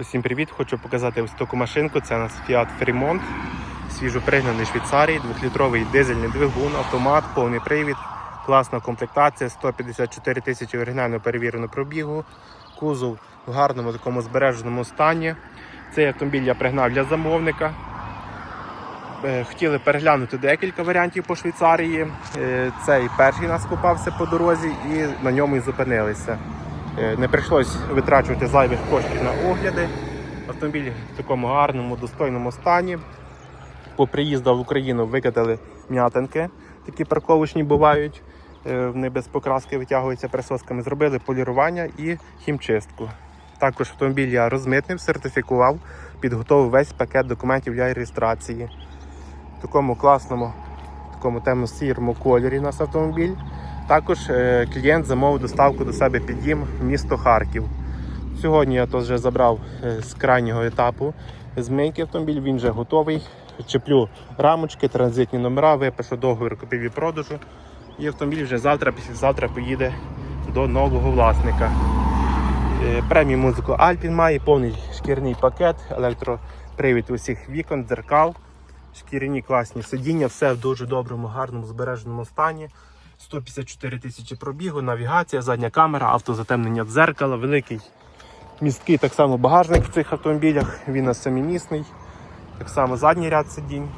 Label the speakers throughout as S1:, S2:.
S1: Усім привіт! Хочу показати ось таку машинку. Це у нас Fiat Fremont. Свіжопригнаний Швейцарії, 2-літровий дизельний двигун, автомат, повний привід, класна комплектація, 154 тисячі оригінально перевірено пробігу, кузов в гарному такому збереженому стані. Цей автомобіль я пригнав для замовника. Е, Хотіли переглянути декілька варіантів по Швейцарії. Е, Цей перший нас попався по дорозі і на ньому і зупинилися. Е, Не прийшлось витрачувати зайвих коштів на огляди. Автомобіль в такому гарному, достойному стані. По приїзду в Україну викатали м'ятинки, такі парковочні бувають. Е, Вони без покраски витягуються присосками. Зробили полірування і хімчистку. Також автомобіль я розмитнив, сертифікував, підготовив весь пакет документів для реєстрації. В такому класному, такому темно-сірому кольорі у нас автомобіль. Також е, клієнт замовив доставку до себе під дім в місто Харків. Сьогодні я вже забрав е, з крайнього етапу змийки автомобіль, він вже готовий. Чеплю рамочки, транзитні номера, випишу договір купівлі-продажу. І автомобіль вже завтра, післязавтра поїде до нового власника. Е, Преміум музику Alpine має, повний шкірний пакет, електропривід усіх вікон, дзеркал, шкіряні класні сидіння, все в дуже доброму, гарному, збереженому стані. 154 тисячі пробігу, навігація, задня камера, автозатемнення дзеркала, великий місткий так само багажник в цих автомобілях, він на семимісний. Так само задній ряд сидінь.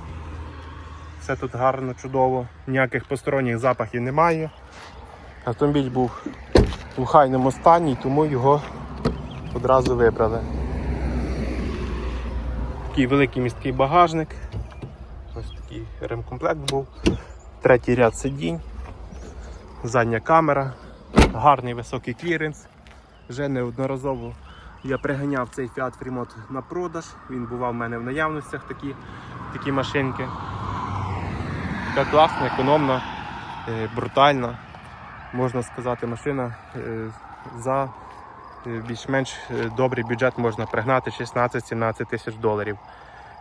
S1: Все тут гарно, чудово, ніяких посторонніх запахів немає. Автомобіль був у хайному стані, тому його одразу вибрали. Такий великий місткий багажник. Ось такий ремкомплект був. Третій ряд сидінь, задня камера, гарний високий кліренс. Вже неодноразово я приганяв цей Fiat Fremont на продаж. Він бував в мене в наявностях такі, такі машинки. Така класна, економна, е, брутальна, можна сказати, машина е, за е, більш-менш добрий бюджет можна пригнати 16-17 тисяч доларів.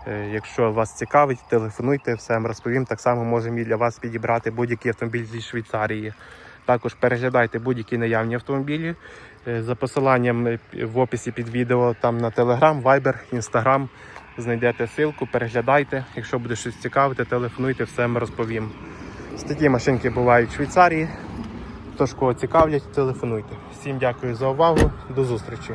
S1: Е, Якщо вас цікавить, телефонуйте, все вам розповім. Так само можемо і для вас підібрати будь-який автомобіль зі Швейцарії. Також переглядайте будь-які наявні автомобілі е, за посиланням е, в описі під відео там на Telegram, Viber, Instagram. Знайдете ссылку, переглядайте. Якщо буде щось цікавити, телефонуйте, все вам розповім. Такі машинки бувають в Швейцарії. Тож кого цікавлять, телефонуйте. Всім дякую за увагу. До зустрічі.